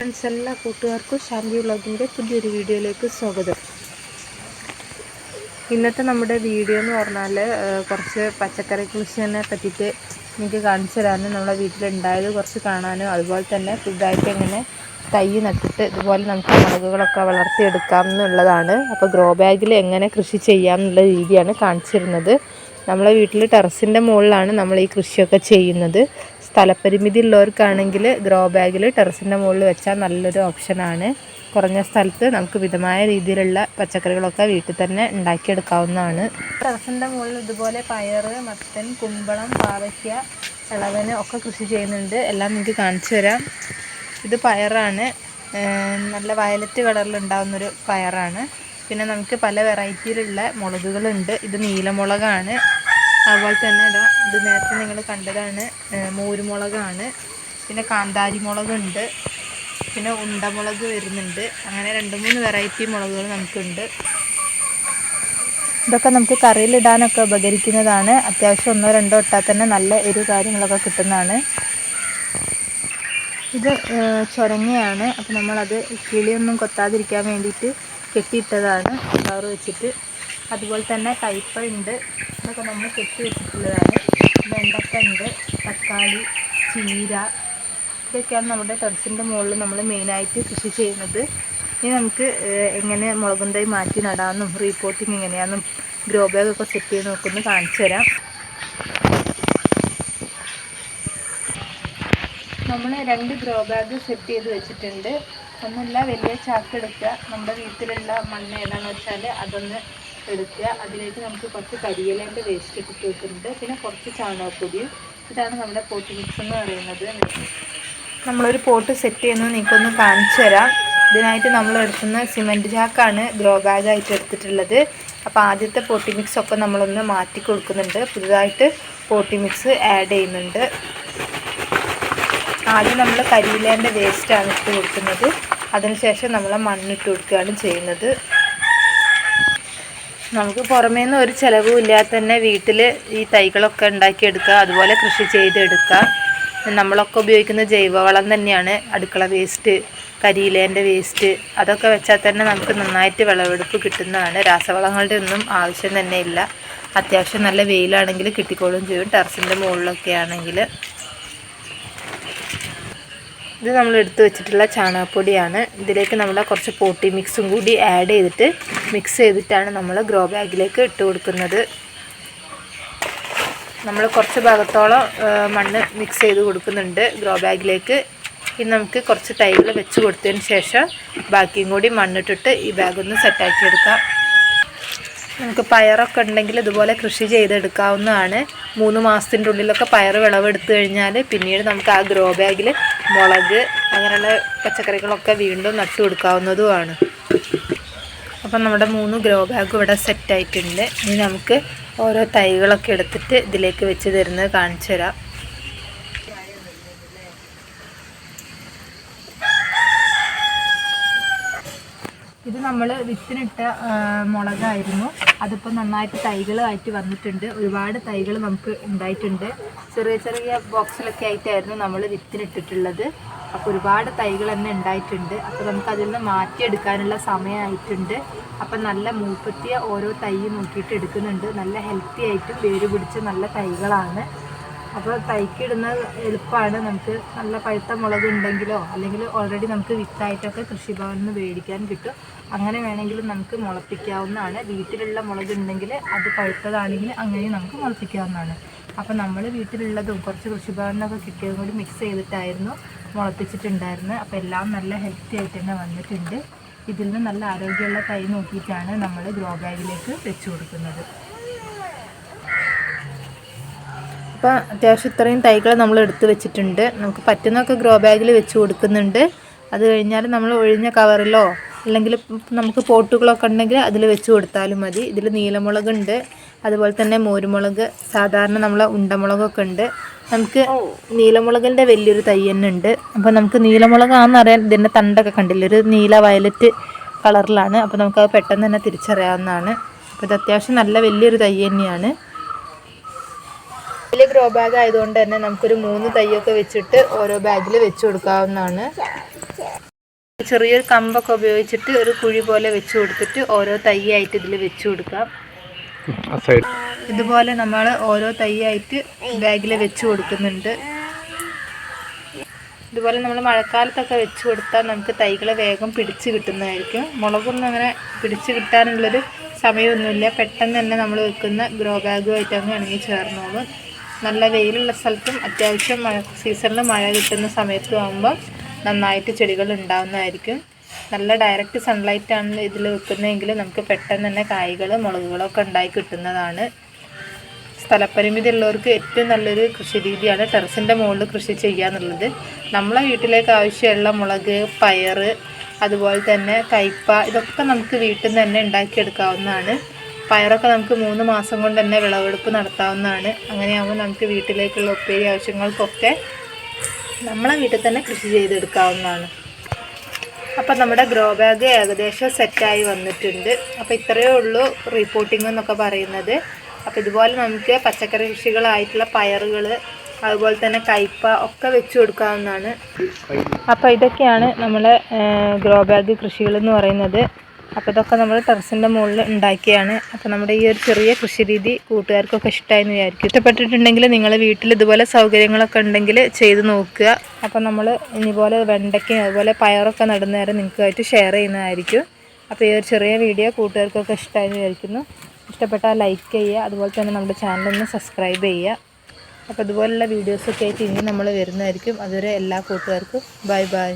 Friends എല്ലാ കൂട്ടുകാർക്കും ശാന്തി വ്ളോഗിന്റെ പുതിയൊരു വീഡിയോയിലേക്ക് സ്വാഗതം. ഇന്നത്തെ നമ്മുടെ വീഡിയോ എന്ന് പറഞ്ഞാൽ കുറച്ച് പച്ചക്കറി കൃഷിനെ പറ്റിയിട്ട് എനിക്ക് കാണിച്ചു തരാനും നമ്മളെ വീട്ടിലുണ്ടായത് കുറച്ച് കാണാനും അതുപോലെ തന്നെ പുതുതായിട്ട് എങ്ങനെ തൈ നട്ടിട്ട് ഇതുപോലെ നമുക്ക് മുളകുകളൊക്കെ വളർത്തിയെടുക്കാം എന്നുള്ളതാണ്. അപ്പോൾ ഗ്രോ ബാഗിൽ എങ്ങനെ കൃഷി ചെയ്യാം എന്നുള്ള രീതിയാണ് കാണിച്ചിരുന്നത്. നമ്മളെ വീട്ടിൽ ടെറസിന്റെ മുകളിലാണ് നമ്മൾ ഈ കൃഷിയൊക്കെ ചെയ്യുന്നത്. സ്ഥലപരിമിതി ഉള്ളവർക്കാണെങ്കിൽ ഗ്രോ ബാഗിൽ ടെറസിന്റെ മുകളിൽ വെച്ചാൽ നല്ലൊരു ഓപ്ഷനാണ് കുറഞ്ഞ സ്ഥലത്ത് നമുക്ക് വിധമായ രീതിയിലുള്ള പച്ചക്കറികളൊക്കെ വീട്ടിൽ തന്നെ ഉണ്ടാക്കിയെടുക്കാവുന്നതാണ്. ടെറസിന്റെ മുകളിൽ ഇതുപോലെ പയർ മത്തൻ കുമ്പളം പാവയ്ക്ക ഇളവന് ഒക്കെ കൃഷി ചെയ്യുന്നുണ്ട്. എല്ലാം നിങ്ങൾക്ക് കാണിച്ചു തരാം. ഇത് പയറാണ്. നല്ല വയലറ്റ് കളറിൽ ഉണ്ടാകുന്നൊരു പയറാണ്. പിന്നെ നമുക്ക് പല വെറൈറ്റിയിലുള്ള മുളകുകളുണ്ട്. ഇത് നീലമുളകാണ്. അതുപോലെ തന്നെ ഇതാ ഇത് നേരത്തെ നിങ്ങൾ കണ്ടതാണ് മോരുമുളകാണ്. പിന്നെ കാന്താരി മുളകുണ്ട്. പിന്നെ ഉണ്ടമുളക് വരുന്നുണ്ട്. അങ്ങനെ രണ്ട് മൂന്ന് വെറൈറ്റി മുളകുകൾ നമുക്കുണ്ട്. ഇതൊക്കെ നമുക്ക് കറിയിലിടാനൊക്കെ ഉപകരിക്കുന്നതാണ്. അത്യാവശ്യം ഒന്നോ രണ്ടോ ഇട്ടാൽ തന്നെ നല്ല എരിവ് കാര്യങ്ങളൊക്കെ കിട്ടുന്നതാണ്. ഇത് ചുരങ്ങയാണ്. അപ്പോൾ നമ്മളത് കിളിയൊന്നും കൊത്താതിരിക്കാൻ വേണ്ടിയിട്ട് കെട്ടിയിട്ടതാണ്. കവർ വെച്ചിട്ട് അതുപോലെ തന്നെ കയ്പ ഉണ്ട്. ഇതൊക്കെ നമ്മൾ കെട്ടി വെച്ചിട്ടുള്ളതാണ്. വെണ്ടക്ക ഉണ്ട് തക്കാളി ചീര. ഇതൊക്കെയാണ് നമ്മുടെ ടെറസിന്റെ മുകളിൽ നമ്മൾ മെയിനായിട്ട് കൃഷി ചെയ്യുന്നത്. ഇനി നമുക്ക് എങ്ങനെ മുളകും തൈ മാറ്റി നടാമെന്നും റീപോർട്ടിങ് എങ്ങനെയാണെന്നും ഗ്രോ ബാഗൊക്കെ സെറ്റ് ചെയ്ത് നോക്കുന്നു കാണിച്ചു തരാം. നമ്മൾ രണ്ട് ഗ്രോ ബാഗ് സെറ്റ് ചെയ്ത് വെച്ചിട്ടുണ്ട്. ഒന്നുമില്ല വലിയ ചാക്ക് എടുക്കുക. നമ്മുടെ വീട്ടിലുള്ള മണ്ണ് ഏതാണെന്ന് വെച്ചാൽ അതൊന്ന് എടുക്കുക. അതിലേക്ക് നമുക്ക് കുറച്ച് കരിയിലേന്റെ വേസ്റ്റ് ഇട്ട് വെക്കുന്നുണ്ട് പിന്നെ കുറച്ച് ചാണകപ്പൊടിയും. ഇതാണ് നമ്മുടെ പോട്ട് മിക്സ് എന്ന് പറയുന്നത്. നമ്മളൊരു പോട്ട് സെറ്റ് ചെയ്യുന്നത് നിങ്ങൾക്കൊന്ന് കാണിച്ചു തരാം. ഇതിനായിട്ട് നമ്മൾ എടുക്കുന്ന സിമെന്റ് ചാക്കാണ് ഗ്രോ ബാഗായിട്ട് എടുത്തിട്ടുള്ളത്. അപ്പോൾ ആദ്യത്തെ പോട്ടി മിക്സ് ഒക്കെ നമ്മളൊന്ന് മാറ്റി കൊടുക്കുന്നുണ്ട്. പുതുതായിട്ട് പോട്ടി മിക്സ് ആഡ് ചെയ്യുന്നുണ്ട്. ആദ്യം നമ്മൾ കരിയിലേന്റെ വേസ്റ്റാണ് ഇട്ട് കൊടുക്കുന്നത്. അതിനുശേഷം നമ്മൾ മണ്ണിട്ട് കൊടുക്കുകയാണ് ചെയ്യുന്നത്. നമുക്ക് പുറമേ നിന്ന് ഒരു ചിലവും ഇല്ലാതെ തന്നെ വീട്ടിൽ ഈ തൈകളൊക്കെ ഉണ്ടാക്കിയെടുക്കുക അതുപോലെ കൃഷി ചെയ്തെടുക്കുക. നമ്മളൊക്കെ ഉപയോഗിക്കുന്ന ജൈവവളം തന്നെയാണ് അടുക്കള വേസ്റ്റ് കരിയിലേന്റെ വേസ്റ്റ് അതൊക്കെ വെച്ചാൽ തന്നെ നമുക്ക് നന്നായിട്ട് വിളവെടുപ്പ് കിട്ടുന്നതാണ്. രാസവളങ്ങളുടെ ഒന്നും ആവശ്യം തന്നെ ഇല്ല. അത്യാവശ്യം നല്ല വെയിലാണെങ്കിൽ കിട്ടിക്കോളും ചെയ്യും. ടെറസിന്റെ മുകളിലൊക്കെ ആണെങ്കിൽ ഇത് നമ്മൾ എടുത്തു വെച്ചിട്ടുള്ള ചാണകപ്പൊടിയാണ്. ഇതിലേക്ക് നമ്മൾ കുറച്ച് പോട്ടി മിക്സും കൂടി ആഡ് ചെയ്തിട്ട് മിക്സ് ചെയ്തിട്ടാണ് നമ്മൾ ഗ്രോ ബാഗിലേക്ക് ഇട്ട് കൊടുക്കുന്നത്. നമ്മൾ കുറച്ച് ഭാഗത്തോളം മണ്ണ് മിക്സ് ചെയ്ത് കൊടുക്കുന്നുണ്ട് ഗ്രോ ബാഗിലേക്ക് ഇനി നമുക്ക് കുറച്ച് തൈകൾ വെച്ച് കൊടുത്തതിന് ശേഷം ബാക്കിയും കൂടി മണ്ണിട്ടിട്ട് ഈ ബാഗ് ഒന്ന് സെറ്റാക്കി എടുക്കാം. നമുക്ക് പയറൊക്കെ ഉണ്ടെങ്കിൽ ഇതുപോലെ കൃഷി ചെയ്തെടുക്കാവുന്നതാണ്. മൂന്ന് മാസത്തിന്റെ ഉള്ളിലൊക്കെ പയർ വിളവെടുത്തു കഴിഞ്ഞാൽ പിന്നീട് നമുക്ക് ആ ഗ്രോ ബാഗിൽ മുളക് അങ്ങനെയുള്ള പച്ചക്കറികളൊക്കെ വീണ്ടും നട്ടു കൊടുക്കാവുന്നതുമാണ്. അപ്പം നമ്മുടെ മൂന്ന് ഗ്രോ ബാഗ് ഇവിടെ സെറ്റായിട്ടുണ്ട്. ഇനി നമുക്ക് ഓരോ തൈകളൊക്കെ എടുത്തിട്ട് ഇതിലേക്ക് വെച്ച് തരുന്നത് കാണിച്ചു തരാം. ഇത് നമ്മൾ വിത്തിനിട്ട മുളകായിരുന്നു. അതിപ്പോൾ നന്നായിട്ട് തൈകളായിട്ട് വന്നിട്ടുണ്ട്. ഒരുപാട് തൈകൾ നമുക്ക് ഉണ്ടായിട്ടുണ്ട്. ചെറിയ ചെറിയ ബോക്സിലൊക്കെ ആയിട്ടായിരുന്നു നമ്മൾ വിത്തിനിട്ടിട്ടുള്ളത്. അപ്പോൾ ഒരുപാട് തൈകൾ തന്നെ ഉണ്ടായിട്ടുണ്ട്. അപ്പോൾ നമുക്ക് അതിൽ നിന്ന് മാറ്റിയെടുക്കാനുള്ള സമയമായിട്ടുണ്ട് അപ്പം നല്ല മൂപ്പത്തിയ ഓരോ തൈ നോക്കിയിട്ട് എടുക്കുന്നുണ്ട്. നല്ല ഹെൽത്തി ആയിട്ടും വേര് പിടിച്ച നല്ല തൈകളാണ്. അപ്പോൾ തൈക്കിടുന്ന എളുപ്പമാണ് നമുക്ക് നല്ല പഴുത്ത മുളക് ഉണ്ടെങ്കിലോ അല്ലെങ്കിൽ ഓൾറെഡി നമുക്ക് വിത്തായിട്ടൊക്കെ കൃഷിഭവനിൽ നിന്ന് മേടിക്കാൻ കിട്ടും. അങ്ങനെ വേണമെങ്കിലും നമുക്ക് മുളപ്പിക്കാവുന്നതാണ്. വീട്ടിലുള്ള മുളക് ഉണ്ടെങ്കിൽ അത് പഴുത്തതാണെങ്കിൽ അങ്ങനെ നമുക്ക് മുളപ്പിക്കാവുന്നതാണ്. അപ്പോൾ നമ്മൾ വീട്ടിലുള്ളതും കുറച്ച് കൃഷിഭവനിലൊക്കെ കിട്ടിയതും കൂടി മിക്സ് ചെയ്തിട്ടായിരുന്നു മുളപ്പിച്ചിട്ടുണ്ടായിരുന്നത്. അപ്പോൾ എല്ലാം നല്ല ഹെൽത്തി ആയിട്ട് തന്നെ വന്നിട്ടുണ്ട്. ഇതിൽ നിന്ന് നല്ല ആരോഗ്യമുള്ള തൈ നോക്കിയിട്ടാണ് നമ്മൾ ഗ്രോ ബാഗിലേക്ക് വെച്ച് കൊടുക്കുന്നത്. അപ്പോൾ അത്യാവശ്യം ഇത്രയും തൈകൾ നമ്മൾ എടുത്ത് വെച്ചിട്ടുണ്ട്. നമുക്ക് പറ്റുന്നൊക്കെ ഗ്രോ ബാഗിൽ വെച്ച് കൊടുക്കുന്നുണ്ട്. അത് കഴിഞ്ഞാൽ നമ്മൾ ഒഴിഞ്ഞ കവറിലോ അല്ലെങ്കിൽ നമുക്ക് പോട്ടുകളൊക്കെ ഉണ്ടെങ്കിൽ അതിൽ വെച്ച് കൊടുത്താലും മതി. ഇതിൽ നീലമുളകുണ്ട്. അതുപോലെ തന്നെ മോരുമുളക് സാധാരണ നമ്മളെ ഉണ്ടമുളകൊക്കെ ഉണ്ട്. നമുക്ക് നീലമുളകിന്റെ വലിയൊരു തൈ തന്നെ ഉണ്ട്. അപ്പോൾ നമുക്ക് നീലമുളകാണെന്നറിയാൻ ഇതിന്റെ തണ്ടൊക്കെ കണ്ടില്ല? ഒരു നീല വയലറ്റ് കളറിലാണ്. അപ്പോൾ നമുക്കത് പെട്ടെന്ന് തന്നെ തിരിച്ചറിയാവുന്നതാണ്. അപ്പോൾ ഇത് അത്യാവശ്യം നല്ല വലിയൊരു തൈ തന്നെയാണ്. വലിയ ഗ്രോ ബാഗ് ആയതുകൊണ്ട് തന്നെ നമുക്കൊരു മൂന്ന് തൈയൊക്കെ വെച്ചിട്ട് ഓരോ ബാഗിൽ വെച്ച് കൊടുക്കാവുന്നതാണ്. ചെറിയൊരു കമ്പൊക്കെ ഉപയോഗിച്ചിട്ട് ഒരു കുഴി പോലെ വെച്ച് കൊടുത്തിട്ട് ഓരോ തൈയായിട്ട് ഇതിൽ വെച്ച് കൊടുക്കാം. ഇതുപോലെ നമ്മൾ ഓരോ തൈയായിട്ട് ബാഗിൽ വെച്ച് കൊടുക്കുന്നുണ്ട്. ഇതുപോലെ നമ്മൾ മഴക്കാലത്തൊക്കെ വെച്ച് കൊടുത്താൽ നമുക്ക് തൈകളെ വേഗം പിടിച്ച് കിട്ടുന്നതായിരിക്കും. മുളകൊന്നും അങ്ങനെ പിടിച്ച് കിട്ടാനുള്ളൊരു സമയമൊന്നുമില്ല. പെട്ടെന്ന് തന്നെ നമ്മൾ വെക്കുന്ന ഗ്രോ ബാഗുമായിട്ട് അങ്ങ് ഇണങ്ങി ചേർന്നോളും. നല്ല വെയിലുള്ള സ്ഥലത്തും അത്യാവശ്യം മഴ സീസണിൽ മഴ കിട്ടുന്ന സമയത്തും ആകുമ്പോൾ നന്നായിട്ട് ചെടികൾ ഉണ്ടാവുന്നതായിരിക്കും. നല്ല ഡയറക്റ്റ് സൺലൈറ്റ് ആണ് ഇതിൽ വെക്കുന്നതെങ്കിൽ നമുക്ക് പെട്ടെന്ന് തന്നെ കായ്കൾ മുളകുകളൊക്കെ ഉണ്ടായി കിട്ടുന്നതാണ്. സ്ഥലപരിമിതി ഉള്ളവർക്ക് ഏറ്റവും നല്ലൊരു കൃഷി രീതിയാണ് ടെറസിന്റെ മുകളിൽ കൃഷി ചെയ്യുക എന്നുള്ളത് നമ്മളെ വീട്ടിലേക്ക് ആവശ്യമുള്ള മുളക് പയർ അതുപോലെ തന്നെ കയ്പ ഇതൊക്കെ നമുക്ക് വീട്ടിൽ നിന്ന് തന്നെ ഉണ്ടാക്കിയെടുക്കാവുന്നതാണ്. പയറൊക്കെ നമുക്ക് മൂന്ന് മാസം കൊണ്ട് തന്നെ വിളവെടുപ്പ് നടത്താവുന്നതാണ്. അങ്ങനെയാകുമ്പോൾ നമുക്ക് വീട്ടിലേക്കുള്ള ഒത്തിരി ആവശ്യങ്ങൾക്കൊക്കെ നമ്മളെ വീട്ടിൽ തന്നെ കൃഷി ചെയ്തെടുക്കാവുന്നതാണ്. അപ്പം നമ്മുടെ ഗ്രോ ബാഗ് ഏകദേശം സെറ്റായി വന്നിട്ടുണ്ട്. അപ്പോൾ ഇത്രയേ ഉള്ളൂ റിപ്പോർട്ടിംഗ് എന്നൊക്കെ പറയുന്നത്. അപ്പോൾ ഇതുപോലെ നമുക്ക് പച്ചക്കറി കൃഷികളായിട്ടുള്ള പയറുകൾ അതുപോലെ തന്നെ കയ്പ ഒക്കെ വെച്ച് കൊടുക്കാവുന്നതാണ്. അപ്പോൾ ഇതൊക്കെയാണ് നമ്മളെ ഗ്രോ ബാഗ് കൃഷികൾ എന്ന് പറയുന്നത്. അപ്പോൾ ഇതൊക്കെ നമ്മൾ ടെറസിന്റെ മുകളിൽ ഉണ്ടാക്കിയാണ്. അപ്പോൾ നമ്മുടെ ഈ ഒരു ചെറിയ കൃഷി രീതി കൂട്ടുകാർക്കൊക്കെ ഇഷ്ടമായെന്ന് വിചാരിക്കും. ഇഷ്ടപ്പെട്ടിട്ടുണ്ടെങ്കിൽ നിങ്ങൾ വീട്ടിൽ ഇതുപോലെ സൗകര്യങ്ങളൊക്കെ ഉണ്ടെങ്കിൽ ചെയ്ത് നോക്കുക. അപ്പോൾ നമ്മൾ ഇതുപോലെ വെണ്ടയ്ക്കും അതുപോലെ പയറൊക്കെ നടുന്നേരം നിങ്ങൾക്കായിട്ട് ഷെയർ ചെയ്യുന്നതായിരിക്കും. അപ്പോൾ ഈ ഒരു ചെറിയ വീഡിയോ കൂട്ടുകാർക്കൊക്കെ ഇഷ്ടമായെന്ന് വിചാരിക്കുന്നു. ഇഷ്ടപ്പെട്ടാൽ ലൈക്ക് ചെയ്യുക. അതുപോലെ തന്നെ നമ്മുടെ ചാനലൊന്ന് സബ്സ്ക്രൈബ് ചെയ്യുക. അപ്പോൾ ഇതുപോലുള്ള വീഡിയോസൊക്കെ ആയിട്ട് ഇനി നമ്മൾ വരുന്നതായിരിക്കും. അതുവരെ എല്ലാ കൂട്ടുകാർക്കും ബൈ ബൈ